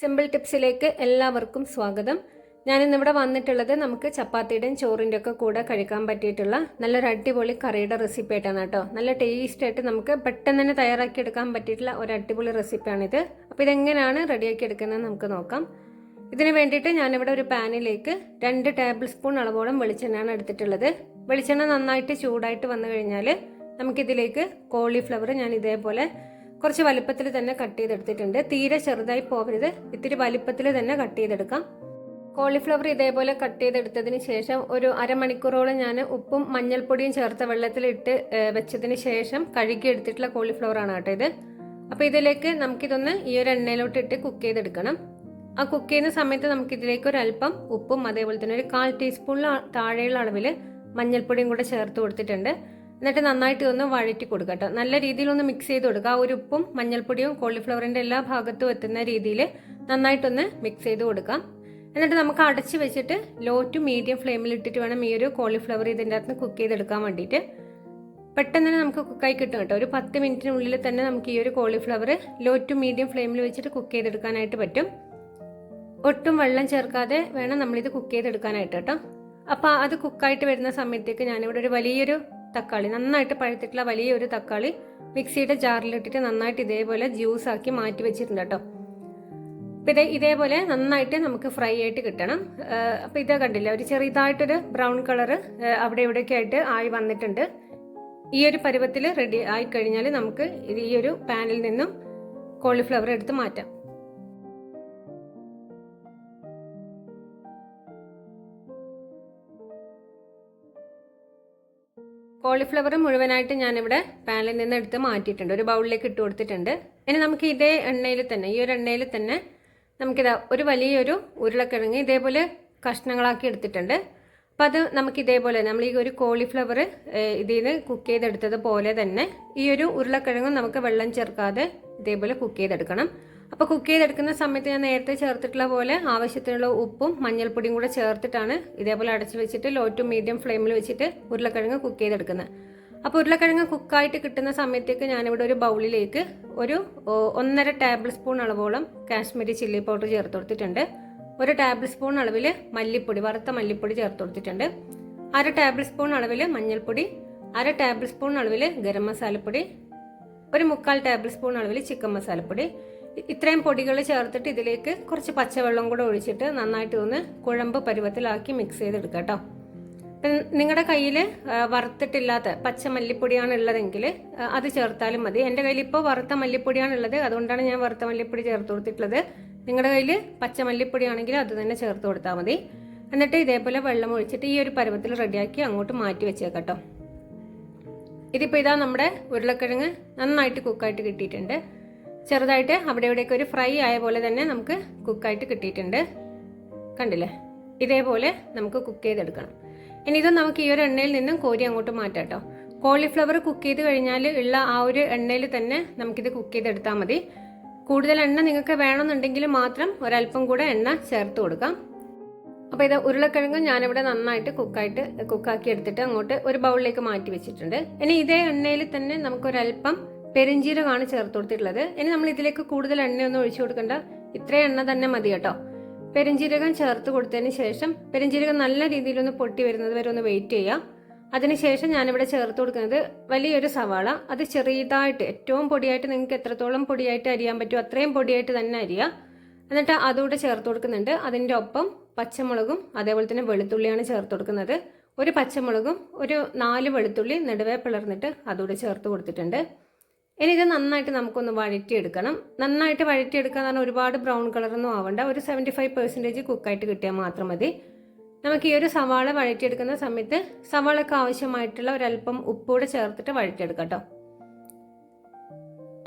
Simple ടിപ്സിലേക്ക് എല്ലാവർക്കും സ്വാഗതം. ഞാനിന്നിവിടെ വന്നിട്ടുള്ളത് നമുക്ക് ചപ്പാത്തിയുടെയും ചോറിന്റെ ഒക്കെ കൂടെ കഴിക്കാൻ പറ്റിയിട്ടുള്ള നല്ലൊരു അടിപൊളി കറിയുടെ റെസിപ്പി ആയിട്ടാണ് കേട്ടോ. നല്ല ടേസ്റ്റ് ആയിട്ട് നമുക്ക് പെട്ടെന്ന് തന്നെ തയ്യാറാക്കി എടുക്കാൻ പറ്റിയിട്ടുള്ള ഒരു അടിപൊളി റെസിപ്പിയാണിത് അപ്പോൾ ഇതെങ്ങനെയാണ് റെഡിയാക്കി എടുക്കുന്നത് നമുക്ക് നോക്കാം. ഇതിന് വേണ്ടിയിട്ട് ഞാനിവിടെ ഒരു പാനിലേക്ക് രണ്ട് ടേബിൾ സ്പൂൺ അളവോളം വെളിച്ചെണ്ണയാണ് എടുത്തിട്ടുള്ളത്. വെളിച്ചെണ്ണ നന്നായിട്ട് ചൂടായിട്ട് വന്നു കഴിഞ്ഞാൽ നമുക്കിതിലേക്ക് കോളിഫ്ലവർ ഞാൻ ഇതേപോലെ കുറച്ച് വലിപ്പത്തിൽ തന്നെ കട്ട് ചെയ്തെടുത്തിട്ടുണ്ട്. തീരെ ചെറുതായി പോകരുത് ഇത്തിരി വലിപ്പത്തിൽ തന്നെ കട്ട് ചെയ്തെടുക്കാം. കോളിഫ്ലവർ ഇതേപോലെ കട്ട് ചെയ്തെടുത്തതിന് ശേഷം ഒരു അരമണിക്കൂറോളം ഞാൻ ഉപ്പും മഞ്ഞൾപ്പൊടിയും ചേർത്ത വെള്ളത്തിലിട്ട് വെച്ചതിന് ശേഷം കഴുകി എടുത്തിട്ടുള്ള കോളിഫ്ലവർ ആണ് കേട്ടോ ഇത്. അപ്പോൾ ഇതിലേക്ക് നമുക്കിതൊന്ന് ഈ ഒരു എണ്ണയിലോട്ട് ഇട്ട് കുക്ക് ചെയ്തെടുക്കണം. ആ കുക്ക് ചെയ്യുന്ന സമയത്ത് നമുക്കിതിലേക്ക് ഒരു അല്പം ഉപ്പും അതേപോലെ തന്നെ ഒരു കാൽ ടീസ്പൂണിൽ താഴെയുള്ള അളവിൽ മഞ്ഞൾപ്പൊടിയും കൂടെ ചേർത്ത് കൊടുത്തിട്ടുണ്ട്. എന്നിട്ട് നന്നായിട്ട് ഒന്ന് വഴറ്റി കൊടുക്കുക കേട്ടോ നല്ല രീതിയിൽ ഒന്ന് മിക്സ് ചെയ്ത് കൊടുക്കുക. ആ ഒരു ഉപ്പും മഞ്ഞൾപ്പൊടിയും കോളിഫ്ലവറിന്റെ എല്ലാ ഭാഗത്തും എത്തുന്ന രീതിയിൽ നന്നായിട്ടൊന്ന് മിക്സ് ചെയ്ത് കൊടുക്കാം എന്നിട്ട് നമുക്ക് അടച്ച് വെച്ചിട്ട് ലോ ടു മീഡിയം ഫ്ലെയിമിൽ ഇട്ടിട്ട് വേണം ഈ ഒരു കോളിഫ്ലവർ ഇതിന്റെ അകത്ത് കുക്ക് ചെയ്തെടുക്കാൻ വേണ്ടിയിട്ട്. പെട്ടെന്ന് തന്നെ നമുക്ക് കുക്കായി കിട്ടും കേട്ടോ ഒരു പത്ത് മിനിറ്റിനുള്ളിൽ തന്നെ നമുക്ക് ഈ ഒരു കോളിഫ്ലവർ ലോ ടു മീഡിയം ഫ്ലെയിമിൽ വെച്ചിട്ട് കുക്ക് ചെയ്തെടുക്കാനായിട്ട് പറ്റും. ഒട്ടും വെള്ളം ചേർക്കാതെ വേണം നമ്മളിത് കുക്ക് ചെയ്തെടുക്കാനായിട്ട് കേട്ടോ അപ്പോൾ അത് കുക്കായിട്ട് വരുന്ന സമയത്തേക്ക് ഞാനിവിടെ ഒരു വലിയൊരു തക്കാളി. നന്നായിട്ട് പഴുത്തിട്ടുള്ള വലിയൊരു തക്കാളി മിക്സിയുടെ ജാറിലിട്ടിട്ട് നന്നായിട്ട് ഇതേപോലെ ജ്യൂസ് ആക്കി മാറ്റി വെച്ചിട്ടുണ്ട് കേട്ടോ. അപ്പം ഇത് ഇതേപോലെ നന്നായിട്ട് നമുക്ക് ഫ്രൈ ആയിട്ട് കിട്ടണം. അപ്പം ഇത് കണ്ടില്ല ഒരു ചെറുതായിട്ടൊരു ബ്രൗൺ കളർ അവിടെ ഇവിടെയൊക്കെ ആയിട്ട് ആയി വന്നിട്ടുണ്ട്. ഈ ഒരു പരുവത്തിൽ റെഡി ആയി കഴിഞ്ഞാൽ നമുക്ക് ഈ ഒരു പാനിൽ നിന്നും കോളിഫ്ലവർ എടുത്ത് മാറ്റാം. കോളിഫ്ലവർ മുഴുവനായിട്ട് ഞാനിവിടെ പാനിൽ നിന്ന് എടുത്ത് മാറ്റിയിട്ടുണ്ട്. ഒരു ബൗളിലേക്ക് ഇട്ട് കൊടുത്തിട്ടുണ്ട്. ഇനി നമുക്ക് ഇതേ എണ്ണയിൽ തന്നെ ഈ ഒരു എണ്ണയിൽ തന്നെ നമുക്കിതാ ഒരു വലിയൊരു ഉരുളക്കിഴങ്ങ് ഇതേപോലെ കഷ്ണങ്ങളാക്കി എടുത്തിട്ടുണ്ട്. അപ്പം അത് നമുക്ക് ഇതേപോലെ നമ്മൾ ഈ ഒരു കോളിഫ്ലവർ ഇതിൽ നിന്ന് കുക്ക് ചെയ്തെടുത്തത് പോലെ തന്നെ ഈ ഒരു ഉരുളക്കിഴങ്ങ് നമുക്ക് വെള്ളം ചേർക്കാതെ ഇതേപോലെ കുക്ക് ചെയ്തെടുക്കണം. അപ്പോൾ കുക്ക് ചെയ്തെടുക്കുന്ന സമയത്ത് ഞാൻ നേരത്തെ ചേർത്തിട്ടുള്ള പോലെ ആവശ്യത്തിനുള്ള ഉപ്പും മഞ്ഞൾപ്പൊടിയും കൂടെ ചേർത്തിട്ടാണ് ഇതേപോലെ അടച്ചു വെച്ചിട്ട് ലോ ടു മീഡിയം ഫ്ലെയിമിൽ വെച്ചിട്ട് ഉരുളക്കിഴങ്ങ് കുക്ക് ചെയ്തെടുക്കുന്നത്. അപ്പോൾ ഉരുളക്കിഴങ്ങ് കുക്കായിട്ട് കിട്ടുന്ന സമയത്തേക്ക് ഞാനിവിടെ ഒരു ബൗളിലേക്ക് ഒരു ഒന്നര ടേബിൾ സ്പൂൺ അളവോളം കാശ്മീരി ചില്ലി പൗഡർ ചേർത്ത് കൊടുത്തിട്ടുണ്ട്. ഒരു ടേബിൾ സ്പൂൺ അളവിൽ മല്ലിപ്പൊടി വറുത്ത മല്ലിപ്പൊടി ചേർത്ത് കൊടുത്തിട്ടുണ്ട്. അര ടേബിൾ സ്പൂൺ അളവിൽ മഞ്ഞൾപ്പൊടി അര ടേബിൾ സ്പൂൺ അളവിൽ ഗരം മസാലപ്പൊടി ഒരു മുക്കാൽ ടേബിൾ സ്പൂൺ അളവിൽ ചിക്കൻ മസാലപ്പൊടി ഇത്രയും പൊടികൾ ചേർത്തിട്ട് ഇതിലേക്ക് കുറച്ച് പച്ചവെള്ളം കൂടെ ഒഴിച്ചിട്ട് നന്നായിട്ട് ഒന്ന് കുഴമ്പ് പരുവത്തിലാക്കി മിക്സ് ചെയ്തെടുക്കുക കേട്ടോ നിങ്ങളുടെ കയ്യിൽ വറുത്തിട്ടില്ലാത്ത പച്ച മല്ലിപ്പൊടിയാണ് ഉള്ളതെങ്കിൽ അത് ചേർത്താലും മതി. എന്റെ കയ്യിൽ ഇപ്പോൾ വറുത്ത മല്ലിപ്പൊടിയാണ് ഉള്ളത്. അതുകൊണ്ടാണ് ഞാൻ വറുത്ത മല്ലിപ്പൊടി ചേർത്ത് കൊടുത്തിട്ടുള്ളത്. നിങ്ങളുടെ കയ്യിൽ പച്ച മല്ലിപ്പൊടിയാണെങ്കിൽ അത് തന്നെ ചേർത്ത് കൊടുത്താൽ മതി. എന്നിട്ട് ഇതേപോലെ വെള്ളം ഒഴിച്ചിട്ട് ഈ ഒരു പരുവത്തിൽ റെഡിയാക്കി അങ്ങോട്ട് മാറ്റി വെച്ചേക്കട്ടോ കേട്ടോ ഇതിപ്പോൾ ഇതാ നമ്മുടെ ഉരുളക്കിഴങ്ങ് നന്നായിട്ട് കുക്കായിട്ട് കിട്ടിയിട്ടുണ്ട്. ചെറുതായിട്ട് അവിടെ ഇവിടെയൊക്കെ ഒരു ഫ്രൈ ആയ പോലെ തന്നെ നമുക്ക് കുക്കായിട്ട് കിട്ടിയിട്ടുണ്ട്. കണ്ടില്ലേ? ഇതേപോലെ നമുക്ക് കുക്ക് ചെയ്തെടുക്കണം. ഇനി ഇത് നമുക്ക് ഈ ഒരു എണ്ണയിൽ നിന്നും കോരി അങ്ങോട്ട് മാറ്റാം കേട്ടോ. കോളിഫ്ലവർ കുക്ക് ചെയ്ത് കഴിഞ്ഞാൽ ഉള്ള ആ ഒരു എണ്ണയിൽ തന്നെ നമുക്കിത് കുക്ക് ചെയ്തെടുത്താൽ മതി. കൂടുതൽ എണ്ണ നിങ്ങൾക്ക് വേണമെന്നുണ്ടെങ്കിൽ മാത്രം ഒരല്പം കൂടെ എണ്ണ ചേർത്ത് കൊടുക്കാം. അപ്പോൾ ഇത് ഉരുളക്കിഴങ്ങ് ഞാനിവിടെ നന്നായിട്ട് കുക്കായിട്ട് കുക്കാക്കി എടുത്തിട്ട് അങ്ങോട്ട് ഒരു ബൗളിലേക്ക് മാറ്റി വെച്ചിട്ടുണ്ട്. ഇനി ഇതേ എണ്ണയിൽ തന്നെ നമുക്കൊരല്പം പെരിഞ്ചീരകമാണ് ചേർത്ത് കൊടുത്തിട്ടുള്ളത് ഇനി നമ്മൾ ഇതിലേക്ക് കൂടുതൽ എണ്ണയൊന്നും ഒഴിച്ചു കൊടുക്കണ്ട. ഇത്ര എണ്ണ തന്നെ മതി കേട്ടോ. പെരിഞ്ചീരകം ചേർത്ത് കൊടുത്തതിന് ശേഷം പെരിഞ്ചീരകം നല്ല രീതിയിൽ ഒന്ന് പൊട്ടി വരുന്നത് വരെ ഒന്ന് വെയിറ്റ് ചെയ്യാം. അതിനുശേഷം ഞാനിവിടെ ചേർത്ത് കൊടുക്കുന്നത് വലിയൊരു സവാള. അത് ചെറിയതായിട്ട് ഏറ്റവും പൊടിയായിട്ട് നിങ്ങൾക്ക് എത്രത്തോളം പൊടിയായിട്ട് അരിയാൻ പറ്റുമോ അത്രയും പൊടിയായിട്ട് തന്നെ അരിയാം. എന്നിട്ട് അതുകൂടെ ചേർത്ത് കൊടുക്കുന്നുണ്ട്. അതിന്റെ ഒപ്പം പച്ചമുളകും അതേപോലെ തന്നെ വെളുത്തുള്ളിയാണ് ചേർത്ത് കൊടുക്കുന്നത്. ഒരു പച്ചമുളകും ഒരു നാല് വെളുത്തുള്ളി നെടുവേ പിളർന്നിട്ട് അതുകൂടെ ചേർത്ത് കൊടുത്തിട്ടുണ്ട്. ഇനി ഇത് നന്നായിട്ട് നമുക്കൊന്ന് വഴറ്റിയെടുക്കണം. നന്നായിട്ട് വഴറ്റിയെടുക്കാൻ പറഞ്ഞാൽ ഒരുപാട് ബ്രൗൺ കളറൊന്നും ആവണ്ട. ഒരു സെവന്റി ഫൈവ് പെർസെന്റേജ് കുക്കായിട്ട് കിട്ടിയാൽ മാത്രം മതി. നമുക്ക് ഈ ഒരു സവാള വഴറ്റിയെടുക്കുന്ന സമയത്ത് സവാളക്ക് ആവശ്യമായിട്ടുള്ള ഒരല്പം ഉപ്പൂടെ ചേർത്തിട്ട് വഴറ്റിയെടുക്കാം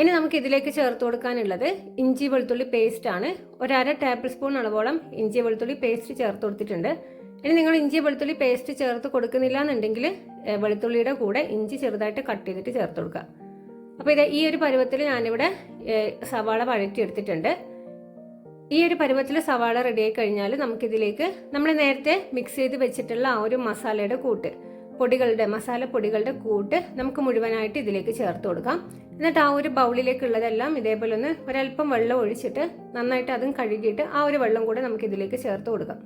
ഇനി നമുക്ക് ഇതിലേക്ക് ചേർത്ത് കൊടുക്കാനുള്ളത് ഇഞ്ചി വെളുത്തുള്ളി പേസ്റ്റ് ആണ്. ഒരു അര ടേബിൾ സ്പൂൺ അളവോളം ഇഞ്ചി വെളുത്തുള്ളി പേസ്റ്റ് ചേർത്ത് കൊടുത്തിട്ടുണ്ട്. ഇനി നിങ്ങൾ ഇഞ്ചി വെളുത്തുള്ളി പേസ്റ്റ് ചേർത്ത് കൊടുക്കുന്നില്ല എന്നുണ്ടെങ്കിൽ വെളുത്തുള്ളിയുടെ കൂടെ ഇഞ്ചി ചെറുതായിട്ട് കട്ട് ചെയ്തിട്ട് ചേർത്ത് കൊടുക്കുക. അപ്പോൾ ഇത് ഈ ഒരു പരുവത്തിൽ ഞാനിവിടെ സവാള സവാള വഴറ്റിയെടുത്തിട്ടുണ്ട്. ഈ ഒരു പരുവത്തിൽ സവാള റെഡി ആയി കഴിഞ്ഞാൽ നമുക്കിതിലേക്ക് നമ്മൾ നേരത്തെ മിക്സ് ചെയ്ത് വെച്ചിട്ടുള്ള ആ ഒരു മസാലയുടെ കൂട്ട് പൊടികളുടെ മസാല പൊടികളുടെ കൂട്ട് നമുക്ക് മുഴുവനായിട്ട് ഇതിലേക്ക് ചേർത്ത് കൊടുക്കാം. എന്നിട്ട് ആ ഒരു ബൗളിലേക്കുള്ളതെല്ലാം ഇതേപോലെ ഒന്ന് ഒരല്പം വെള്ളം ഒഴിച്ചിട്ട് നന്നായിട്ട് അതും കഴുകിയിട്ട് ആ ഒരു വെള്ളം കൂടെ നമുക്ക് ഇതിലേക്ക് ചേർത്ത് കൊടുക്കാം.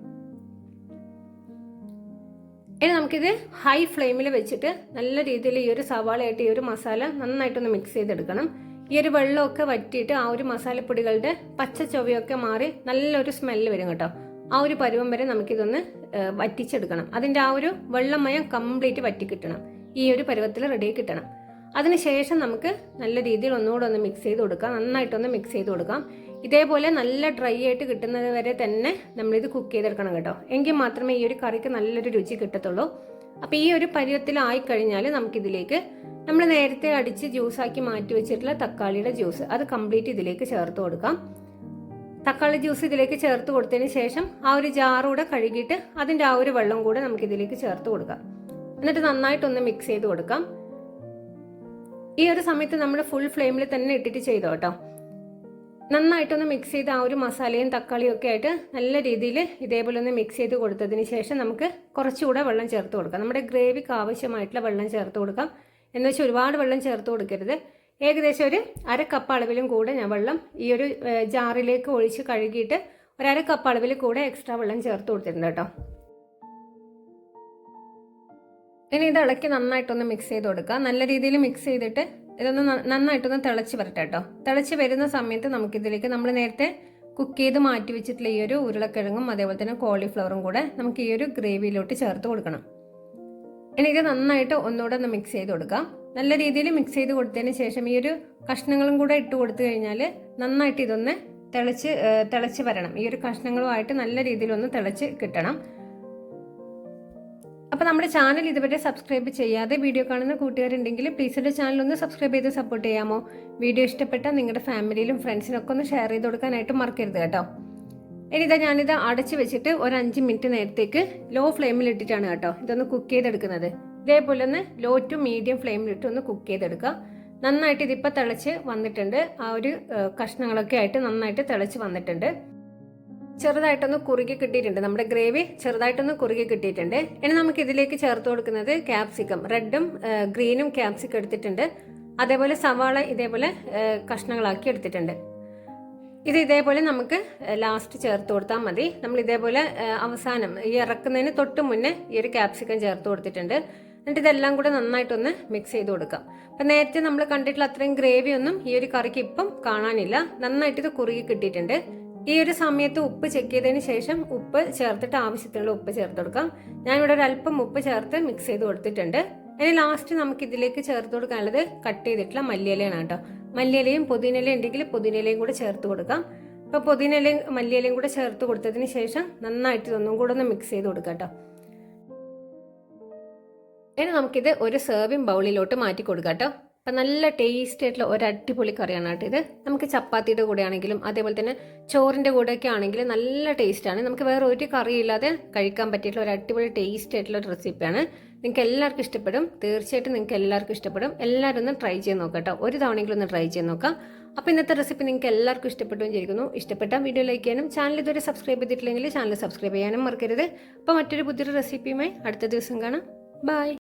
ഇനി നമുക്കിത് ഹൈ ഫ്ലെയിമിൽ വെച്ചിട്ട് നല്ല രീതിയിൽ ഈ ഒരു സവാളയായിട്ട് ഈ ഒരു മസാല നന്നായിട്ടൊന്ന് മിക്സ് ചെയ്തെടുക്കണം. ഈ ഒരു വെള്ളമൊക്കെ വറ്റിയിട്ട് ആ ഒരു മസാലപ്പൊടികളുടെ പച്ച ചൊവയൊക്കെ മാറി നല്ലൊരു സ്മെല്ല് വരും കേട്ടോ. ആ ഒരു പരുവം വരെ നമുക്കിതൊന്ന് വറ്റിച്ചെടുക്കണം. അതിന്റെ ആ ഒരു വെള്ളമയം കംപ്ലീറ്റ് വറ്റി കിട്ടണം. ഈ ഒരു പരുവത്തിൽ റെഡി കിട്ടണം. അതിനുശേഷം നമുക്ക് നല്ല രീതിയിൽ ഒന്നുകൂടെ ഒന്ന് മിക്സ് ചെയ്ത് കൊടുക്കാം. നന്നായിട്ടൊന്ന് മിക്സ് ചെയ്ത് കൊടുക്കാം. ഇതേപോലെ നല്ല ഡ്രൈ ആയിട്ട് കിട്ടുന്നത് വരെ തന്നെ നമ്മളിത് കുക്ക് ചെയ്തെടുക്കണം കേട്ടോ. എങ്കിൽ മാത്രമേ ഈ ഒരു കറിക്ക് നല്ലൊരു രുചി കിട്ടത്തുള്ളൂ. അപ്പോൾ ഈ ഒരു പരുവത്തിലായി കഴിഞ്ഞാൽ നമുക്കിതിലേക്ക് നമ്മൾ നേരത്തെ അടിച്ച് ജ്യൂസാക്കി മാറ്റി വെച്ചിട്ടുള്ള തക്കാളിയുടെ ജ്യൂസ് അത് കംപ്ലീറ്റ് ഇതിലേക്ക് ചേർത്ത് കൊടുക്കാം. തക്കാളി ജ്യൂസ് ഇതിലേക്ക് ചേർത്ത് കൊടുത്തതിന് ശേഷം ആ ഒരു ജാറൂടെ കഴുകിയിട്ട് അതിന്റെ ആ ഒരു വെള്ളം കൂടെ നമുക്ക് ഇതിലേക്ക് ചേർത്ത് കൊടുക്കാം. എന്നിട്ട് നന്നായിട്ടൊന്ന് മിക്സ് ചെയ്ത് കൊടുക്കാം. ഈ ഒരു സമയത്ത് നമ്മൾ ഫുൾ ഫ്ലെയിമിൽ തന്നെ ഇട്ടിട്ട് ചെയ്തോ കേട്ടോ. നന്നായിട്ടൊന്ന് മിക്സ് ചെയ്ത് ആ ഒരു മസാലയും തക്കാളിയും ഒക്കെ ആയിട്ട് നല്ല രീതിയിൽ ഇതേപോലെ ഒന്ന് മിക്സ് ചെയ്ത് കൊടുത്തതിന് ശേഷം നമുക്ക് കുറച്ചുകൂടെ വെള്ളം ചേർത്ത് കൊടുക്കാം. നമ്മുടെ ഗ്രേവിക്ക് ആവശ്യമായിട്ടുള്ള വെള്ളം ചേർത്ത് കൊടുക്കാം. എന്ന് വെച്ചാൽ ഒരുപാട് വെള്ളം ചേർത്ത് കൊടുക്കരുത്. ഏകദേശം ഒരു അര കപ്പ് അളവിലും കൂടെ ഞാൻ വെള്ളം ഈ ഒരു ജാറിലേക്ക് ഒഴിച്ച് കഴുകിയിട്ട് ഒരു അര കപ്പ് അളവിൽ കൂടെ എക്സ്ട്രാ വെള്ളം ചേർത്ത് കൊടുത്തിട്ടുണ്ട് കേട്ടോ. ഇനി ഇത് ഇളക്കി നന്നായിട്ടൊന്ന് മിക്സ് ചെയ്ത് കൊടുക്കാം. നല്ല രീതിയിൽ മിക്സ് ചെയ്തിട്ട് ഇതൊന്ന് നന്നായിട്ടൊന്ന് തിളച്ച് വരട്ടെ കേട്ടോ. തിളച്ച് വരുന്ന സമയത്ത് നമുക്കിതിലേക്ക് നമ്മൾ നേരത്തെ കുക്ക് ചെയ്ത് മാറ്റി വെച്ചിട്ടുള്ള ഈ ഒരു ഉരുളക്കിഴങ്ങും അതേപോലെ തന്നെ കോളിഫ്ലവറും കൂടെ നമുക്ക് ഈ ഒരു ഗ്രേവിയിലോട്ട് ചേർത്ത് കൊടുക്കണം. ഇനി ഇത് നന്നായിട്ട് ഒന്നുകൂടെ ഒന്ന് മിക്സ് ചെയ്ത് കൊടുക്കാം. നല്ല രീതിയിൽ മിക്സ് ചെയ്ത് കൊടുത്തതിന് ശേഷം ഈ ഒരു കഷ്ണങ്ങളും കൂടെ ഇട്ട് കൊടുത്തു കഴിഞ്ഞാൽ നന്നായിട്ട് ഇതൊന്ന് തിളച്ച് തിളച്ച് വരണം. ഈ ഒരു കഷ്ണങ്ങളുമായിട്ട് നല്ല രീതിയിൽ ഒന്ന് തിളച്ച് കിട്ടണം. അപ്പോൾ നമ്മുടെ ചാനൽ ഇതുവരെ സബ്സ്ക്രൈബ് ചെയ്യാതെ വീഡിയോ കാണുന്ന കൂട്ടുകാരുണ്ടെങ്കിൽ പ്ലീസ് എന്റെ ചാനൽ ഒന്ന് സബ്സ്ക്രൈബ് ചെയ്ത് സപ്പോർട്ട് ചെയ്യാമോ? വീഡിയോ ഇഷ്ടപ്പെട്ട നിങ്ങളുടെ ഫാമിലിയിലും ഫ്രണ്ട്സിനൊക്കെ ഒന്ന് ഷെയർ ചെയ്ത് കൊടുക്കാനായിട്ട് മറക്കരുത് കേട്ടോ. ഇനി ഇതാ ഞാനിത് അടച്ച് വെച്ചിട്ട് ഒരു അഞ്ച് മിനിറ്റ് നേരത്തേക്ക് ലോ ഫ്ലെയിമിൽ ഇട്ടിട്ടാണ് കേട്ടോ ഇതൊന്ന് കുക്ക് ചെയ്തെടുക്കുന്നത്. ഇതേപോലെ ഒന്ന് ലോ ടു മീഡിയം ഫ്ലെയിമിലിട്ട് ഒന്ന് കുക്ക് ചെയ്തെടുക്കുക. നന്നായിട്ട് ഇതിപ്പോൾ തിളച്ച് വന്നിട്ടുണ്ട്. ആ ഒരു കഷ്ണങ്ങളൊക്കെ ആയിട്ട് നന്നായിട്ട് തിളച്ച് വന്നിട്ടുണ്ട്. ചെറുതായിട്ടൊന്ന് കുറുകി കിട്ടിയിട്ടുണ്ട്. നമ്മുടെ ഗ്രേവി ചെറുതായിട്ടൊന്ന് കുറുകി കിട്ടിയിട്ടുണ്ട്. ഇനി നമുക്ക് ഇതിലേക്ക് ചേർത്ത് കൊടുക്കുന്നത് ക്യാപ്സിക്കം റെഡും ഗ്രീനും ക്യാപ്സിക്കം എടുത്തിട്ടുണ്ട്. അതേപോലെ സവാള ഇതേപോലെ കഷ്ണങ്ങളാക്കി എടുത്തിട്ടുണ്ട്. ഇത് ഇതേപോലെ നമുക്ക് ലാസ്റ്റ് ചേർത്ത് കൊടുത്താൽ മതി. നമ്മൾ ഇതേപോലെ അവസാനം ഈ ഇറക്കുന്നതിന് തൊട്ട് മുന്നേ ഈ ഒരു ക്യാപ്സിക്കം ചേർത്ത് കൊടുത്തിട്ടുണ്ട്. എന്നിട്ട് ഇതെല്ലാം കൂടെ നന്നായിട്ടൊന്ന് മിക്സ് ചെയ്ത് കൊടുക്കാം. അപ്പം നേരത്തെ നമ്മൾ കണ്ടിട്ടുള്ള അത്രയും ഗ്രേവി ഒന്നും ഈ ഒരു കറിക്ക് ഇപ്പം കാണാനില്ല. നന്നായിട്ട് ഇത് കുറുകി കിട്ടിയിട്ടുണ്ട്. ഈ ഒരു സമയത്ത് ഉപ്പ് ചെക്ക് ചെയ്തതിന് ശേഷം ഉപ്പ് ചേർത്തിട്ട് ആവശ്യത്തിനുള്ള ഉപ്പ് ചേർത്ത് കൊടുക്കാം. ഞാൻ ഇവിടെ ഒരു അല്പം ഉപ്പ് ചേർത്ത് മിക്സ് ചെയ്ത് കൊടുത്തിട്ടുണ്ട്. ഇനി ലാസ്റ്റ് നമുക്ക് ഇതിലേക്ക് ചേർത്ത് കൊടുക്കാനുള്ളത് കട്ട് ചെയ്തിട്ടുള്ള മല്ലിയിലയാണ് കേട്ടോ. മല്ലിയിലയും പുതിനയിലയും ഉണ്ടെങ്കിൽ പുതിനയിലയും കൂടെ ചേർത്ത് കൊടുക്കാം. അപ്പോൾ പുതിനയിലയും മല്ലിയിലയും കൂടെ ചേർത്ത് കൊടുത്തതിന് ശേഷം നന്നായിട്ട് ഇതൊന്നും കൂടെ ഒന്ന് മിക്സ് ചെയ്ത് കൊടുക്കാം കേട്ടോ. ഇനി നമുക്കിത് ഒരു സെർവിങ് ബൗളിലോട്ട് മാറ്റി കൊടുക്കാം കേട്ടോ. അപ്പം നല്ല ടേസ്റ്റ് ആയിട്ടുള്ള ഒരു അടിപൊളി കറിയാണ് കേട്ടോ ഇത്. നമുക്ക് ചപ്പാത്തിയുടെ കൂടെ ആണെങ്കിലും അതേപോലെ തന്നെ ചോറിന്റെ കൂടെയൊക്കെ ആണെങ്കിലും നല്ല ടേസ്റ്റാണ് നമുക്ക് വേറെ ഒരു കറിയില്ലാതെ കഴിക്കാൻ പറ്റിയിട്ടുള്ള ഒരു അടിപൊളി ടേസ്റ്റ് ആയിട്ടുള്ള ഒരു റെസിപ്പിയാണ് നിങ്ങൾക്ക് എല്ലാവർക്കും ഇഷ്ടപ്പെടും. തീർച്ചയായിട്ടും നിങ്ങൾക്ക് എല്ലാവർക്കും ഇഷ്ടപ്പെടും. എല്ലാവരും ഒന്ന് ട്രൈ ചെയ്ത് നോക്കാം കേട്ടോ. ഒരു തവണയെങ്കിലും ഒന്ന് ട്രൈ ചെയ്ത് നോക്കാം. അപ്പോൾ ഇന്നത്തെ റെസിപ്പി നിങ്ങൾക്ക് എല്ലാവർക്കും ഇഷ്ടപ്പെട്ടു വിചാരിക്കുന്നു. ഇഷ്ടപ്പെട്ട വീഡിയോ ലൈക്ക് ചെയ്യാനും ചാനൽ ഇതുവരെ സബ്സ്ക്രൈബ് ചെയ്തിട്ടില്ലെങ്കിൽ ചാനൽ സബ്സ്ക്രൈബ് ചെയ്യാനും മറക്കരുത്. അപ്പോൾ മറ്റൊരു പുതിയൊരു റെസിപ്പിയുമായി അടുത്ത ദിവസം കാണാം. ബൈ